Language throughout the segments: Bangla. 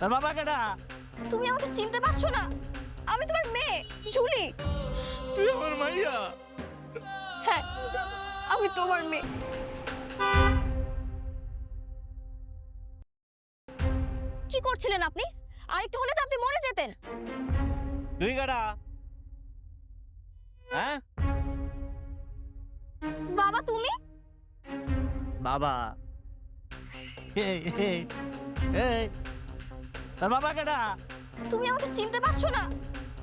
তোর বাবা কেডা? তুমি আমাকে চিনতে পারছ না। আমি তোমার মেয়ে জুলি তুই আমার মাইয়া। হ্যাঁ আমি তোমার মেয়ে। কি করছিলেন আপনি? আরেকটু হলে তো আপনি মরে যেতেন। তুই কেডা? হ্যাঁ? বাবা তুমি? বাবা। এই, এই, এই, তোর বাবা কেডা? তুমি আমাকে চিনতে পারছ না।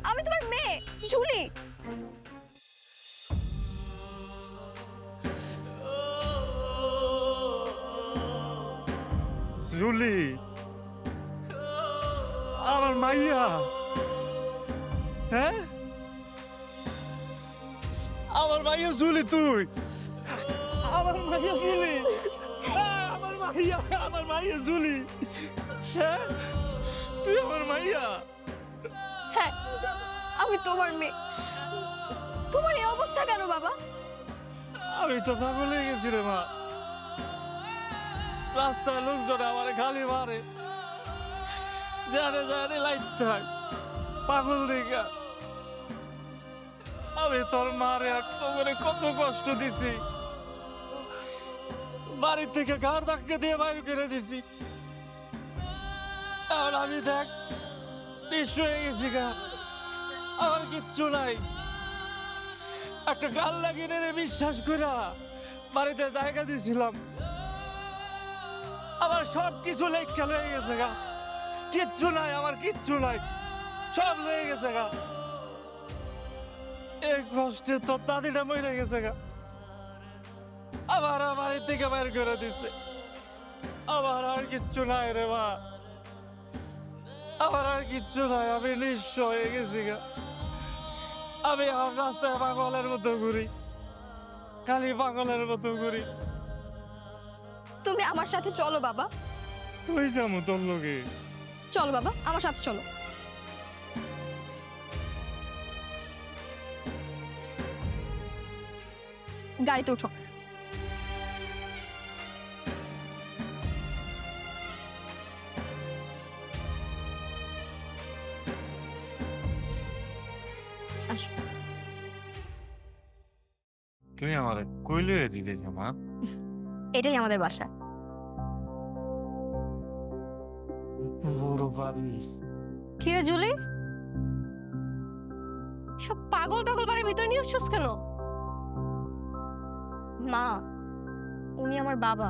আমি তোমার মেয়ে জুলি জুলি আমার মাইয়া। হ্যাঁ? আমার মাইয়া জুলি তুই। আমার মাইয়া জুলি আমার মাইয়া আমার মাইয়া জুলি হ্যাঁ? তুই আমার মাইয়া। হ্যাঁ আমি তোমার মেয়ে। তোমার এই অবস্থা কেন বাবা? আমি তো পাগল হয়ে গেছি রে মা। রাস্তায় লোকজন আমার খালি মারে। জানে জানে লাইট থাক পাগল দিকা আমি তোর মারে এক করে কত কষ্ট দিছি। বাড়ি থেকে ঘর ধাক্কা দিয়ে বাইর করে দিছি। আর আমি দেখ নিঃস্ব হয়ে গেছি গা। আমার কিচ্ছু নাই। একটা গাল লাগিয়ে রে, বিশ্বাস করা বাড়িতে জায়গা দিয়েছিলাম আমার সব কিছু লেখা হয়ে গেছে গা। কিচ্ছু নাই, আমার কিচ্ছু নাই। সব লয়ে গেছে গা। এক কষ্টে তোর দাদিটা মরে গেছে গা। আবার আমার থেকে বাইর করে দিছে। আবার আর কিচ্ছু নাই রে মা। আমার আর কিচ্ছু নাই আমি নিঃস্ব হয়ে গেছি গা। আমি আর রাস্তায় পাগলের মতো ঘুরি খালি পাগলের মতো ঘুরি। তুমি আমার সাথে চলো বাবা। তুই যাব তোর লোকে চলো বাবা আমার সাথে চলো। গাড়িতে উঠো। তুই আমার কইলে দিতে মা এটাই আমাদের বাসা। কি রে জুলি? সব পাগল টাগল বাড়ির ভিতরে নিয়ে আসছিস কেন? মা উনি আমার বাবা।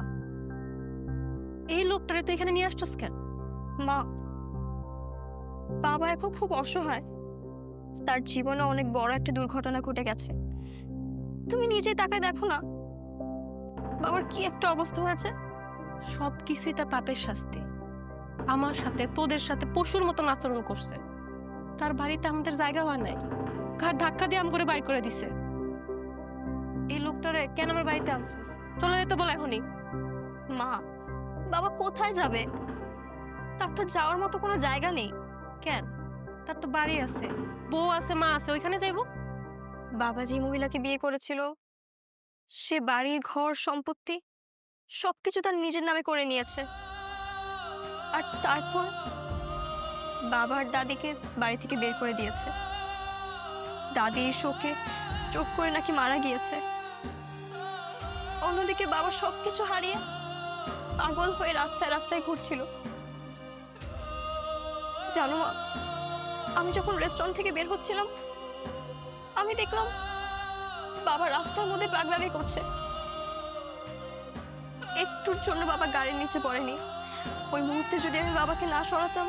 এই লোকটারে তুই এখানে নিয়ে আসছিস কেন? মা বাবা এখন খুব অসহায়। তার জীবনে অনেক বড় একটা দুর্ঘটনা ঘটে গেছে। নিজেই তাকায় দেখো না। বাবার কি একটা অবস্থা হয়েছে? সব কিছুই তার পাপের শাস্তি। আমার সাথে তোদের সাথে পশুর মতন আচরণ করছে। তার বাড়িতে আমাদের জায়গা হয় নাই। ঘাট ধাক্কা দিয়ে আম করে বাইর করে দিছে। এই লোকটারে কেন আমার বাড়িতে আনছিস? চলে যেতে বল এখনই। মা বাবা কোথায় যাবে? তার তো যাওয়ার মতো কোনো জায়গা নেই। কেন? তার তো বাড়ি আছে বউ আছে মা আছে ওইখানে যাইবো? বাবা যে মহিলাকে বিয়ে করেছিল। সে বাড়ি ঘর সম্পত্তি সবকিছু তার নিজের নামে করে নিয়েছে। আর তারপর বাবার দাদিকে বাড়ি থেকে বের করে দিয়েছে। দাদি শোকে স্ট্রোক করে নাকি মারা গিয়েছে। অন্যদিকে বাবা সবকিছু হারিয়ে পাগল হয়ে রাস্তায় রাস্তায় ঘুরছিল। জানো মা, আমি যখন রেস্টুরেন্ট থেকে বের হচ্ছিলাম, আমি দেখলাম বাবা রাস্তার মধ্যে পাগলামি করছে। একটুর জন্য বাবা গাড়ির নিচে পড়েনি। ওই মুহূর্তে যদি আমি বাবাকে না সরাতাম,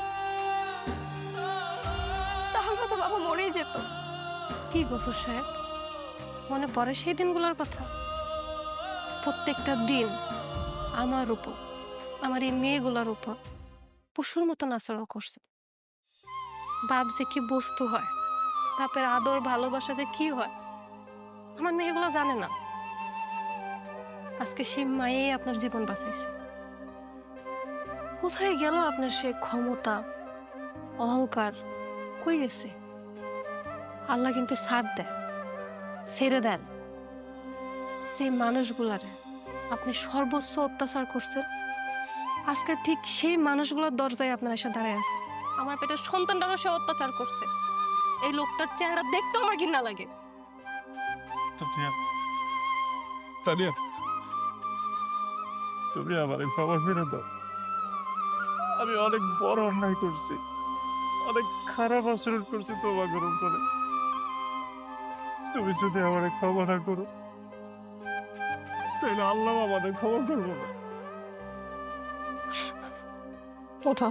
তাহলে তো বাবা মরেই যেত। কি গফুর সাহেব? মনে পড়ে সেই দিনগুলোর কথা? প্রত্যেকটা দিন আমার উপর, আমার এই মেয়েগুলোর উপর পশুর মতন আচরণ করছে। বাপ যে কি বস্তু হয়, বাপের আদর ভালোবাসা যে কি হয় আমার মেয়েগুলো জানে না। আজকে সেই মায়ে আপনার জীবন বাঁচাইছে। কোথায় গেল আপনার সে ক্ষমতা, অহংকার? কই গেছে? আল্লাহ কিন্তু ছাড় দেয় ছেড়ে দেন। সেই মানুষগুলারে আপনি সর্বোচ্চ অত্যাচার করছেন। আজকে ঠিক সেই মানুষগুলোর দরজায় আপনার এসে দাঁড়ায় আছে। আমার পেটের সন্তানটারও সে অত্যাচার করছে। এই লোকটার চেহারা দেখতেও আমার ঘৃণা লাগে। তানিয়া তানিয়া তুমি আমার খবর ফিরে দাও। আমি অনেক বড় অন্যায় করছি। অনেক খারাপ আচরণ করছি তোমার গরম করে। তুমি যদি আমার ক্ষমা না করো, তাহলে আল্লাহ আমাদের ক্ষমা করব না। ওঠা।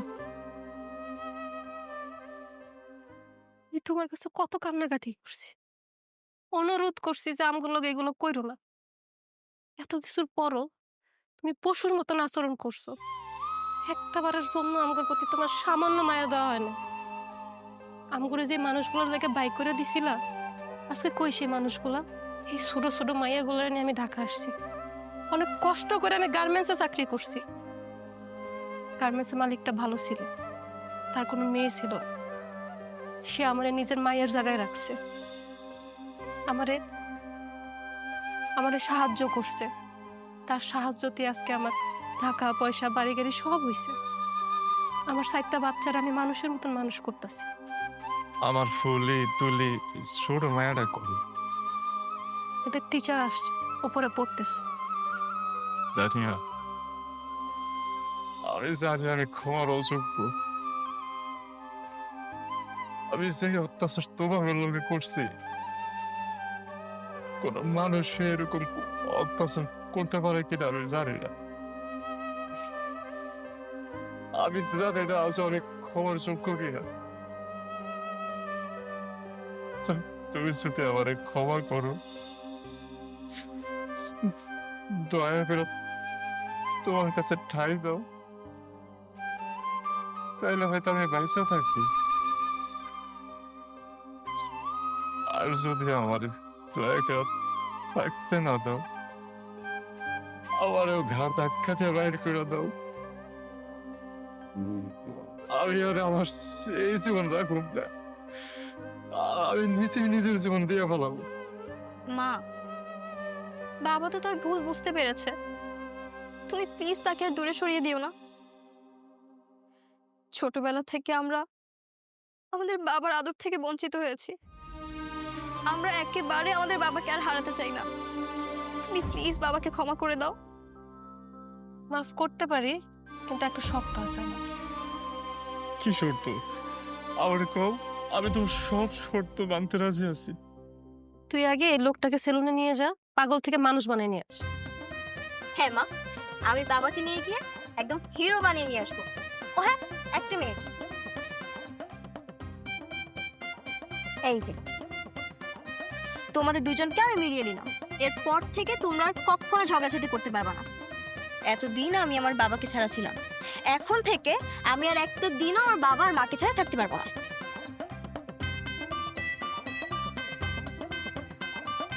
তোমার কাছে কত কান্নাকাটি করছি। অনুরোধ করছি যে আমগুলো এগুলো কইরো না। এত কিছুর পরও তুমি পশুর মতন আচরণ করছ। একটা বারের জন্য আমগুলোর প্রতি তোমার সামান্য মায়া দেওয়া হয় না। আমগুলো যে মানুষগুলোর দেখে বাইক করে দিছিলা, আজকে কই সেই মানুষগুলা? এই ছোট ছোট মাইয়াগুলো নিয়ে আমি ঢাকা আসছি। অনেক কষ্ট করে আমি গার্মেন্টসে চাকরি করছি। গার্মেন্টসের মালিকটা ভালো ছিল, তার কোনো মেয়ে ছিল। সে আমার নিজের মায়ের জায়গায় রাখছে। আমারে আমারে সাহায্য করছে। তার সাহায্যতে আজকে আমার টাকা পয়সা বাড়ি গাড়ি সব হইছে। আমার সাইডটা বাচ্চারা আমি মানুষের মতন মানুষ করতেছি। আমার ফুলি তুলি ছোট মায়াটা করো। এদের টিচার আসছে উপরে পড়তেছে। দাঁড়িয়া আমি জানি আমি ক্ষমার অযোগ্য। আমি যে অত্যাচার তোমার লোকে করছি কোন মানুষ এরকম অত্যাচার করতে পারে কিনা আমি জানি না। আমি জানি না, আজ অনেক ক্ষমার যোগ্য কিনা। তুমি যদি আমার ক্ষমা করো, দয়া করে তোমার কাছে ঠাই দাও। তাইলে হয়তো আমি বাইসা থাকি। আর যদি আমার করে থাকতে না দাও আমারও ঘা ধাক্কা বাইর করে দাও আমি আর আমার এই জীবন রাখুন না আমি নিজে নিজের জীবন দিয়ে ফেলাবো মা, বাবা তো তার ভুল বুঝতে পেরেছে। তুমি প্লিজ তাকে আর দূরে সরিয়ে দিও না। ছোটবেলা থেকে আমরা আমাদের বাবার আদর থেকে বঞ্চিত হয়েছি। আমরা একেবারে আমাদের বাবাকে আর হারাতে চাই না। তুমি প্লিজ বাবাকে ক্ষমা করে দাও। মাফ করতে পারি কিন্তু একটা শর্ত আছে আমার। কি শর্ত? আমার কও আমি তো সব শর্ত মানতে রাজি আছি। তুই আগে এই লোকটাকে সেলুনে নিয়ে যা পাগল থেকে মানুষ বানিয়ে নিয়ে আস। হ্যাঁ মা আমি বাবাকে নিয়ে গিয়ে একদম হিরো বানিয়ে নিয়ে আসব। ও হ্যাঁ একটা মিনিট। এই যে তোমাদের দুজনকে আমি মিলিয়ে নিলাম। এরপর থেকে তোমরা আর কখনো ঝগড়াঝাটি করতে পারবে না। এতদিন আমি আমার বাবাকে ছাড়া ছিলাম। এখন থেকে আমি আর একটা দিনও আমার বাবার মাকে ছাড়া থাকতে পারব না।